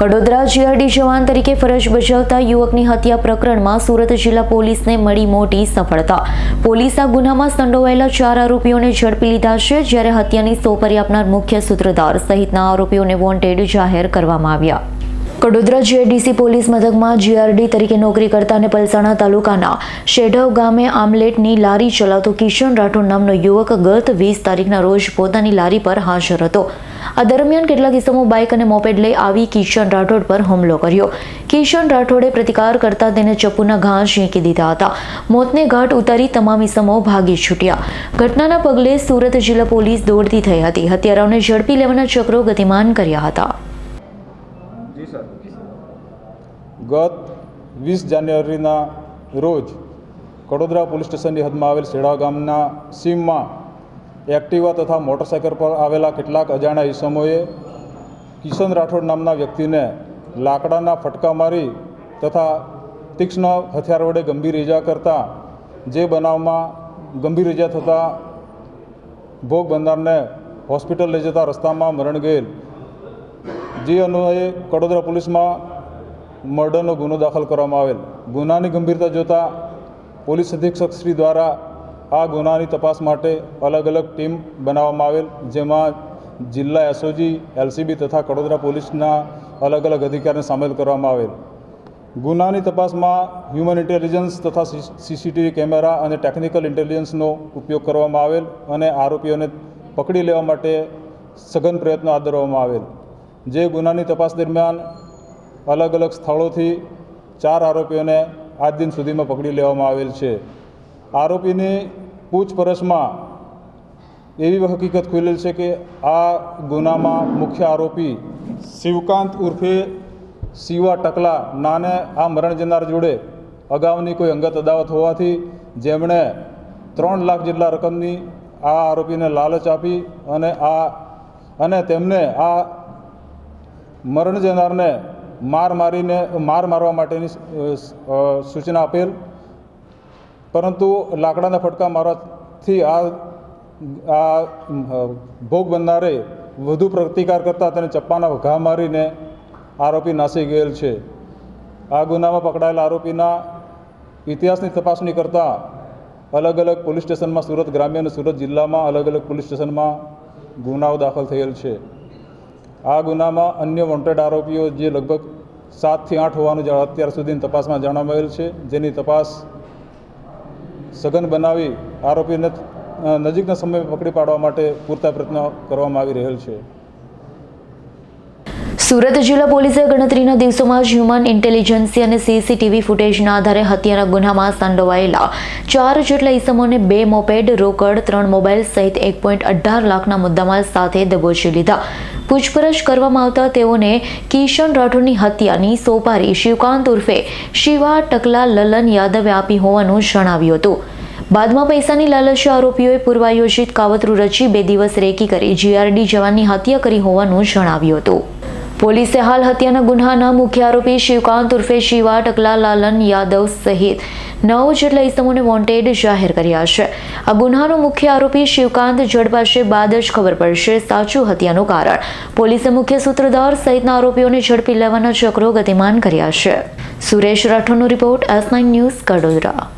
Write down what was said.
Kadodara GRD જવાન તરીકે ફરજ બજાવતા યુવકની હત્યા પ્રકરણમાં સુરત જિલ્લા પોલીસને મળી મોટી સફળતા. પોલીસ આ ગુનામાં સંડોવાયેલા ચાર આરોપીઓને ઝડપી લીધા છે, જ્યારે હત્યાની સોપરી આપનાર મુખ્ય સૂત્રધાર સહિતના આરોપીઓને વોન્ટેડ જાહેર કરવામાં આવ્યા. કડોદરા જીઆઈડીસી પોલીસ મથકમાં જીઆરડી તરીકે નોકરી કરતા અને પલસાણા તાલુકાના શેઢવ ગામે આમલેટની લારી ચલાવતો કિશન રાઠોડ નામનો યુવક ગત વીસ તારીખના રોજ પોતાની લારી પર હાજર હતો. આ દરમિયાન કેટલાક ઇસમો બાઇક અને મોપેડ લઈ આવી કિશન રાઠોડ પર હુમલો કર્યો. કિશન રાઠોડે પ્રતિકાર કરતા તેને ચપ્પુના ઘા ઝીંકી દીધા હતા. મોતને ઘાટ ઉતારી તમામ ઇસમો ભાગી છૂટ્યા. ઘટનાના પગલે સુરત જિલ્લા પોલીસ દોડતી થઈ હતી. હત્યારાઓને ઝડપી લેવાના ચક્રો ગતિમાન કર્યા હતા. ગત વીસ જાન્યુઆરીના રોજ કડોદરા પોલીસ સ્ટેશનની હદમાં આવેલ શેડા ગામના સીમમાં એક્ટિવા તથા મોટરસાઇકલ પર આવેલા કેટલાક અજાણ્યા ઈસમોએ કિશન રાઠોડ નામના વ્યક્તિને લાકડાના ફટકા મારી તથા તીક્ષ્ણ હથિયાર વડે ગંભીર ઈજા કરતા જે બનાવમાં ગંભીર ઈજા થતાં ભોગ બનનારને હોસ્પિટલ લઈ જતા રસ્તામાં મરણ ગયેલ. જે અન્વયે કડોદરા પોલીસમાં મર્ડરનો ગુનો દાખલ કરવામાં આવેલ. ગુનાની ગંભીરતા જોતાં પોલીસ અધિક્ષક શ્રી દ્વારા આ ગુનાની તપાસ માટે અલગ અલગ ટીમ બનાવવામાં આવેલ, જેમાં જિલ્લા એસઓજી, એલસીબી તથા કડોદરા પોલીસના અલગ અલગ અધિકારીને સામેલ કરવામાં આવેલ. ગુનાની તપાસમાં હ્યુમન ઇન્ટેલિજન્સ તથા સીસીટીવી કેમેરા અને ટેકનિકલ ઇન્ટેલિજન્સનો ઉપયોગ કરવામાં આવેલ અને આરોપીઓને પકડી લેવા માટે સઘન પ્રયત્નો હાથ ધરવામાં આવેલ. જે ગુનાની તપાસ દરમિયાન અલગ અલગ સ્થળોથી ચાર આરોપીઓને આજ દિન સુધીમાં પકડી લેવામાં આવેલ છે. આરોપીની પૂછપરછમાં એવી હકીકત ખુલેલ છે કે આ ગુનામાં મુખ્ય આરોપી શિવકાંત ઉર્ફે શિવા ટકલા નાને આ મરણ જનાર જોડે અગાઉની કોઈ અંગત અદાવત હોવાથી જેમણે ત્રણ લાખ જેટલા રકમની આ આરોપીને લાલચ આપી અને આ અને તેમને આ મરણ જનારને માર મારીને માર મારવા માટેની સૂચના આપેલ. પરંતુ લાકડાના ફટકા મારવાથી આ આ ભોગ બનનારે વધુ પ્રતિકાર કરતાં તેને ચપ્પાના ઘા મારીને આરોપી નાસી ગયેલ છે. આ ગુનામાં પકડાયેલા આરોપીના ઇતિહાસની તપાસણી કરતાં અલગ અલગ પોલીસ સ્ટેશનમાં સુરત ગ્રામ્ય અને સુરત જિલ્લામાં અલગ અલગ પોલીસ સ્ટેશનમાં ગુનાઓ દાખલ થયેલ છે. આ ગુનામાં અન્ય વોન્ટેડ આરોપીઓ જે લગભગ સાતથી આઠ હોવાનું અત્યાર સુધીની તપાસમાં જાણવા મળેલ છે. જેની તપાસ સઘન બનાવી આરોપીને નજીકના સમયે પકડી પાડવા માટે પૂરતા પ્રયત્નો કરવામાં આવી રહેલ છે. સુરત જિલ્લા પોલીસે ગણતરીના દિવસોમાં જ હ્યુમન ઇન્ટેલિજન્સી અને સીસીટીવી ફૂટેજના આધારે હત્યાના ગુનામાં સંડોવાયેલા ચાર જેટલા ઇસમોને બે મોપેડ, રોકડ, ત્રણ મોબાઈલ સહિત એક પોઈન્ટ અઢાર લાખના મુદ્દામાલ સાથે દબોચી લીધા. પૂછપરછ કરવામાં આવતા તેઓને કિશન રાઠોડની હત્યાની સોપારી શિવકાંત ઉર્ફે શિવા ટકલા લલન યાદવે આપી હોવાનું જણાવ્યું હતું. બાદમાં પૈસાની લાલચે આરોપીઓએ પૂર્વાયોજિત કાવતરું રચી બે દિવસ રેકી કરી જીઆરડી જવાનની હત્યા કરી હોવાનું જણાવ્યું હતું. પોલીસે હાલ હત્યાના ગુન્હાના મુખ્ય આરોપી શિવકાંત ઉર્ફે શિવા ટકલા લાલન યાદવ સહિત નવ જેટલા ઇસમોને વોન્ટેડ જાહેર કર્યા છે. આ ગુન્હાનો મુખ્ય આરોપી શિવકાંત ઝડપાશે બાદ જ ખબર પડશે સાચું હત્યાનું કારણ. પોલીસે મુખ્ય સૂત્રધાર સહિતના આરોપીઓને ઝડપી લેવાના ચક્રો ગતિમાન કર્યા છે. Suresh રાઠોડનો report S nine news Kadodara.